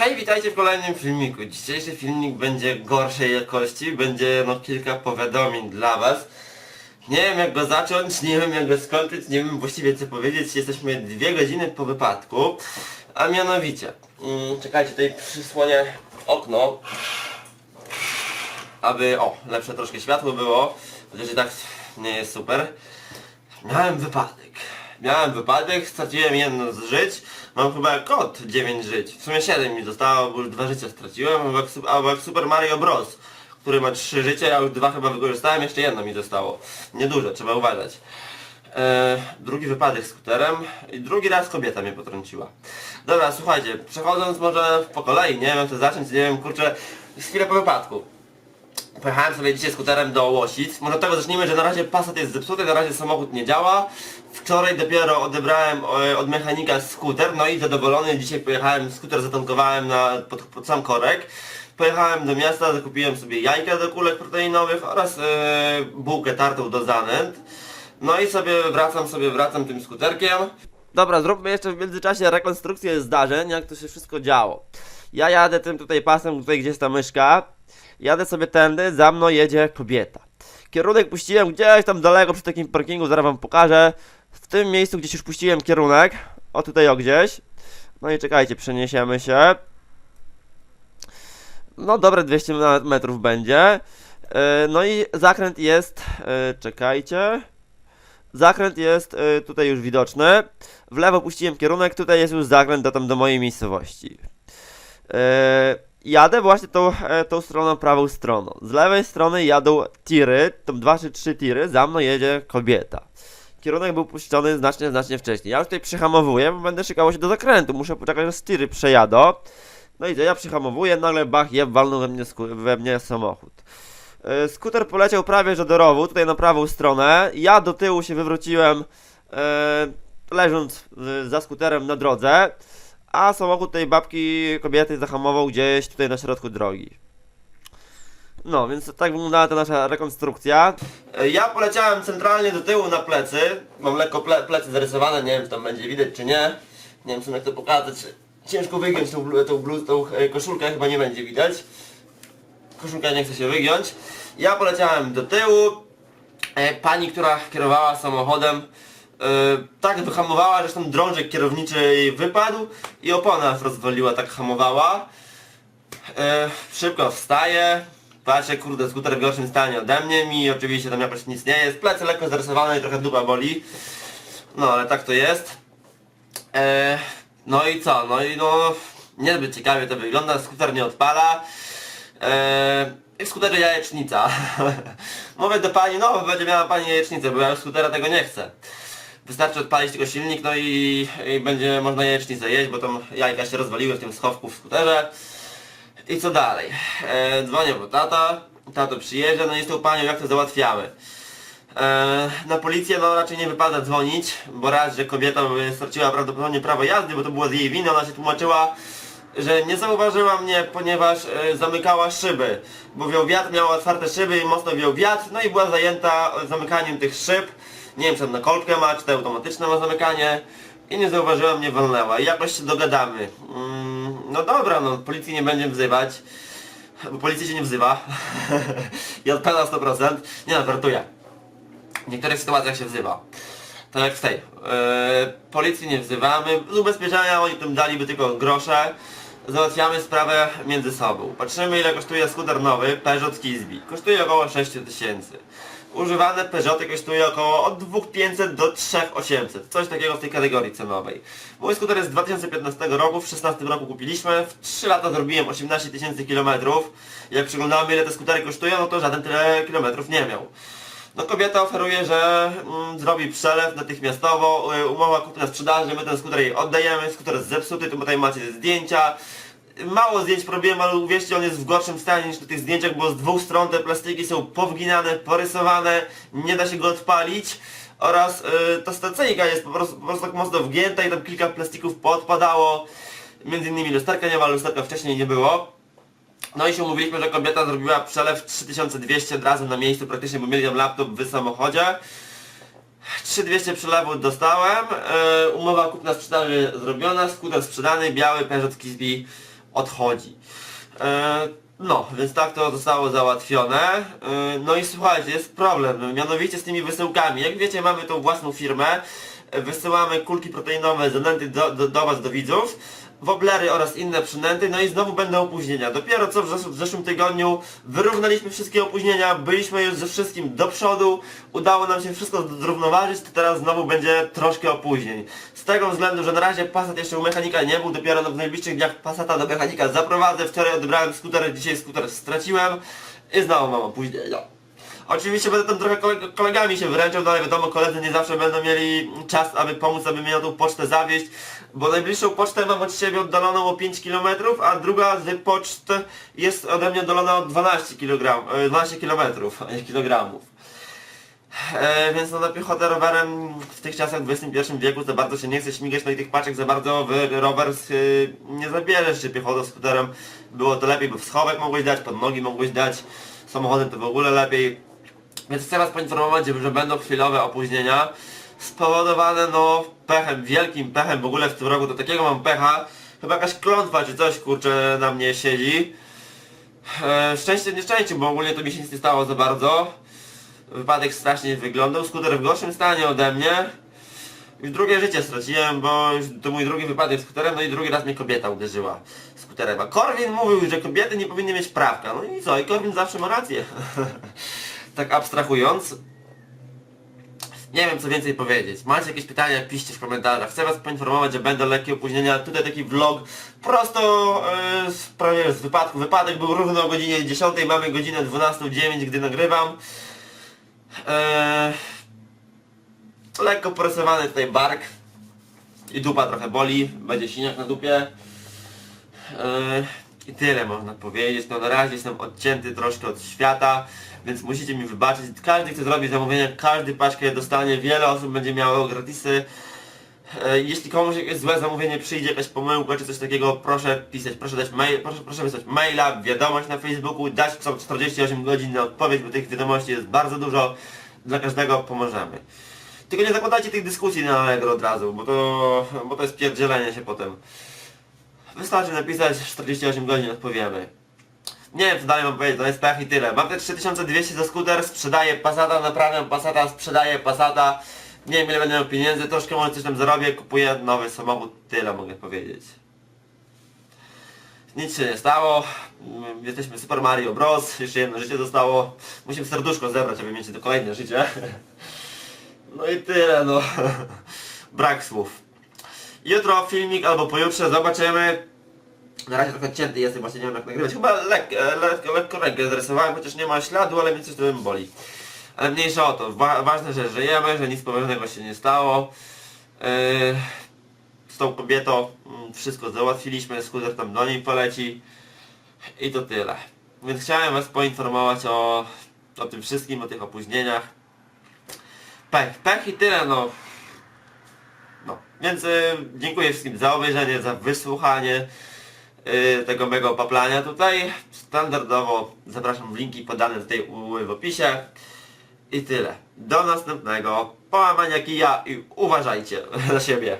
Hej, witajcie w kolejnym filmiku. Dzisiejszy filmik będzie gorszej jakości, będzie no kilka powiadomień dla was. Nie wiem jak go zacząć, nie wiem jak go skończyć, nie wiem właściwie co powiedzieć. Jesteśmy dwie godziny po wypadku, a mianowicie, mm, czekajcie, tutaj przysłonię okno, aby, o, lepsze troszkę światło było, chociaż i tak nie jest super. Miałem wypadek. Miałem wypadek, straciłem jedno z żyć. Mam chyba kot 9 żyć. W sumie 7 mi zostało, bo już dwa życia straciłem. Albo jak, albo jak Super Mario Bros. Który ma 3 życia, ja już dwa chyba wykorzystałem, jeszcze jedno mi zostało. Niedużo, trzeba uważać. E, drugi wypadek skuterem i drugi raz kobieta mnie potrąciła. Dobra, słuchajcie, przechodząc może po kolei, nie wiem co zacząć, nie wiem, kurczę, chwilę po wypadku. Pojechałem sobie dzisiaj skuterem do Łosic. Może od tego zacznijmy, że na razie Passat jest zepsuty, na razie samochód nie działa. Wczoraj dopiero odebrałem e, od mechanika skuter, no i zadowolony dzisiaj pojechałem, skuter zatankowałem na, pod, pod sam korek. Pojechałem do miasta, zakupiłem sobie jajka do kulek proteinowych oraz e, bułkę tartą do zanęt. No i sobie wracam, sobie wracam tym skuterkiem. Dobra, zróbmy jeszcze w międzyczasie rekonstrukcję zdarzeń, jak to się wszystko działo. Ja jadę tym tutaj pasem, tutaj gdzie jest ta myszka. Jadę sobie tędy, za mną jedzie kobieta. Kierunek puściłem gdzieś tam daleko przy takim parkingu, zaraz wam pokażę. W tym miejscu gdzieś już puściłem kierunek. O tutaj o gdzieś. No i czekajcie, przeniesiemy się. No dobre 200 na- metrów będzie. Yy, No i zakręt jest, yy, czekajcie. Zakręt jest y, tutaj już widoczny. W lewo puściłem kierunek, tutaj jest już zakręt do, tam, do mojej miejscowości. Y, jadę właśnie tą, e, tą stroną, prawą stroną. Z lewej strony jadą tiry, tam dwa czy trzy tiry, za mną jedzie kobieta. Kierunek był puszczony znacznie, znacznie wcześniej. Ja już tutaj przyhamowuję, bo będę szykało się do zakrętu. Muszę poczekać, aż tiry przejadą. No i ja przyhamowuję, nagle bach, jeb, walnął we mnie, we mnie samochód. E, Skuter poleciał prawie że do rowu, tutaj na prawą stronę. Ja do tyłu się wywróciłem, e, leżąc e, za skuterem na drodze, a samochód tej babki kobiety zahamował gdzieś tutaj na środku drogi. No, więc tak wyglądała ta nasza rekonstrukcja. Ja poleciałem centralnie do tyłu na plecy. Mam lekko ple plecy zarysowane, nie wiem czy tam będzie widać czy nie. Nie wiem, czy jak to pokazać. Ciężko wygiąć tą, tą, tą e, koszulkę, chyba nie będzie widać koszulka nie chce się wygiąć. Ja poleciałem do tyłu. E, pani, która kierowała samochodem, tak wyhamowała, że zresztą drążek kierowniczy jej wypadł i opona rozwaliła, tak hamowała. E, szybko wstaje. Patrzę, kurde, skuter w gorszym stanie ode mnie. Mi oczywiście tam jakoś nic nie jest. Plecy lekko zarysowane i trochę dupa boli. No, ale tak to jest. E, no i co? No i no... Niezbyt ciekawie to wygląda. Skuter nie odpala. Eee, w skuterze jajecznica. Mówię do pani, no będzie miała pani jajecznicę, bo ja już skutera tego nie chcę. Wystarczy odpalić tylko silnik, no i, i będzie można jajecznicę jeść, bo tam jajka się rozwaliły w tym schowku w skuterze. I co dalej? Eee, dzwonię do tata, tato przyjeżdża, no i z tą panią jak to załatwiamy. Eee, na policję no raczej nie wypada dzwonić, bo raz, że kobieta straciła prawdopodobnie prawo jazdy, bo to było z jej winy, ona się tłumaczyła, że nie zauważyła mnie, ponieważ e, zamykała szyby, bo wiał wiatr, miała otwarte szyby i mocno wiał wiatr, no i była zajęta e, zamykaniem tych szyb. Nie wiem, czy tam na kolbkę ma, czy to automatyczne ma zamykanie. I nie zauważyła mnie, walnęła. I jakoś się dogadamy. Mm, no dobra, no policji nie będziemy wzywać, bo policji się nie wzywa. I odpada 100%. Nie no, żartuję. W niektórych sytuacjach się wzywa. Tak jak w tej. Yy, policji nie wzywamy. Z ubezpieczenia oni tym daliby tylko grosze. Załatwiamy sprawę między sobą. Patrzymy ile kosztuje skuter nowy Peugeot Skizby. Kosztuje około 6000. Używane Peugeoty kosztuje około od 2500 do 3800. Coś takiego w tej kategorii cenowej. Mój skuter jest z 2015 roku, w 16 roku kupiliśmy. W 3 lata zrobiłem 18 tysięcy kilometrów. Jak przyglądamy ile te skutery kosztują, no to żaden tyle kilometrów nie miał. No kobieta oferuje, że mm, zrobi przelew natychmiastowo, y, umowa kupna sprzedaży, my ten skuter jej oddajemy, skuter jest zepsuty, tu tutaj macie zdjęcia. Mało zdjęć robiłem, ale uwierzcie, on jest w gorszym stanie niż na tych zdjęciach, bo z dwóch stron te plastiki są powginane, porysowane, nie da się go odpalić. Oraz y, ta stacyjka jest po prostu, po prostu tak mocno wgięta i tam kilka plastików podpadało. Między innymi lusterka nie ma, lusterka wcześniej nie było. No i się umówiliśmy, że kobieta zrobiła przelew 3200 od razu na miejscu, praktycznie, bo mieli tam laptop w samochodzie. 3200 przelewów dostałem, e, umowa kupna sprzedaży zrobiona, skuter sprzedany, biały Peugeot Kisby odchodzi. E, No, więc tak to zostało załatwione. E, No i słuchajcie, jest problem, mianowicie z tymi wysyłkami. Jak wiecie, mamy tą własną firmę, e, wysyłamy kulki proteinowe, zanęty do, do, do Was, do widzów, woblery oraz inne przynęty, no i znowu będą opóźnienia. Dopiero co w, zesz w zeszłym tygodniu wyrównaliśmy wszystkie opóźnienia, byliśmy już ze wszystkim do przodu, udało nam się wszystko zrównoważyć, to teraz znowu będzie troszkę opóźnień. Z tego względu, że na razie Passat jeszcze u mechanika nie był, dopiero w najbliższych dniach Passata do mechanika zaprowadzę, wczoraj odebrałem skuter, dzisiaj skuter straciłem i znowu mam opóźnienia. Oczywiście będę tam trochę koleg- kolegami się wręczał, no ale wiadomo, koledzy nie zawsze będą mieli czas, aby pomóc, aby mnie na tą pocztę zawieźć, bo najbliższą pocztę mam od siebie oddaloną o 5 km, a druga z poczt jest ode mnie oddalona o 12 kg, e, 12 km, kilogramów. E, więc no na piechotę rowerem w tych czasach w XXI wieku za bardzo się nie chce śmigać, no i tych paczek za bardzo w rower y, nie zabierzesz się piechotą, skuterem. Było to lepiej, bo w schowek mogłeś dać, pod nogi mogłeś dać, samochodem to w ogóle lepiej. Więc chcę Was poinformować, że będą chwilowe opóźnienia spowodowane no pechem, wielkim pechem w ogóle w tym roku, to takiego mam pecha, chyba jakaś klątwa czy coś kurczę na mnie siedzi. E, szczęście nieszczęście, bo ogólnie to mi się nic nie stało za bardzo. Wypadek strasznie wyglądał, skuter w gorszym stanie ode mnie. Już drugie życie straciłem, bo już to mój drugi wypadek skuterem, no i drugi raz mnie kobieta uderzyła skuterem. A Korwin mówił, że kobiety nie powinny mieć prawka. No i co? I Korwin zawsze ma rację. tak abstrahując. Nie wiem co więcej powiedzieć. Macie jakieś pytania, piszcie w komentarzach. Chcę was poinformować, że będą lekkie opóźnienia. Tutaj taki vlog prosto yy, z, prawie z wypadku. Wypadek był równo o godzinie 10, mamy godzinę 12.09, gdy nagrywam. Eee, lekko porysowany tutaj bark i dupa trochę boli, będzie siniak na dupie. Eee, I tyle można powiedzieć. No na razie jestem odcięty troszkę od świata, więc musicie mi wybaczyć. Każdy chce zrobić zamówienie, każdy paczkę dostanie, wiele osób będzie miało gratisy. E, Jeśli komuś jakieś złe zamówienie przyjdzie, jakaś pomyłka czy coś takiego, proszę pisać, proszę dać mail, proszę, proszę wysłać maila, wiadomość na Facebooku, dać co 48 godzin na odpowiedź, bo tych wiadomości jest bardzo dużo, dla każdego pomożemy. Tylko nie zakładajcie tych dyskusji na Allegro od razu, bo to, bo to jest pierdzielenie się potem. Wystarczy napisać 48 godzin odpowiemy. Nie wiem co dalej mam powiedzieć, to jest pech i tyle. Mam te 3200 za skuter, sprzedaję Passata, naprawiam Passata, sprzedaję Passata. Nie wiem ile będę miał pieniędzy, troszkę może coś tam zarobię, kupuję nowy samochód, tyle mogę powiedzieć. Nic się nie stało, Mm, jesteśmy Super Mario Bros, jeszcze jedno życie zostało. Musimy serduszko zebrać, aby mieć to kolejne życie. No i tyle no. Brak słów. Jutro filmik albo pojutrze zobaczymy. Na razie trochę cięty jestem, właśnie nie wiem jak nagrywać. Chyba lek, e, lekko, lekko rękę zarysowałem, chociaż nie ma śladu, ale mnie coś tam boli. Ale mniejsza o to. Wa ważne, że żyjemy, że nic poważnego się nie stało. Yy, z tą kobietą mm, wszystko załatwiliśmy, skuter tam do niej poleci. I to tyle. Więc chciałem Was poinformować o, o tym wszystkim, o tych opóźnieniach. Pech, pech i tyle no. Więc y, dziękuję wszystkim za obejrzenie, za wysłuchanie y, tego mego paplania tutaj. Standardowo zapraszam w linki podane tutaj w opisie. I tyle. Do następnego. Połamania kija i uważajcie na siebie.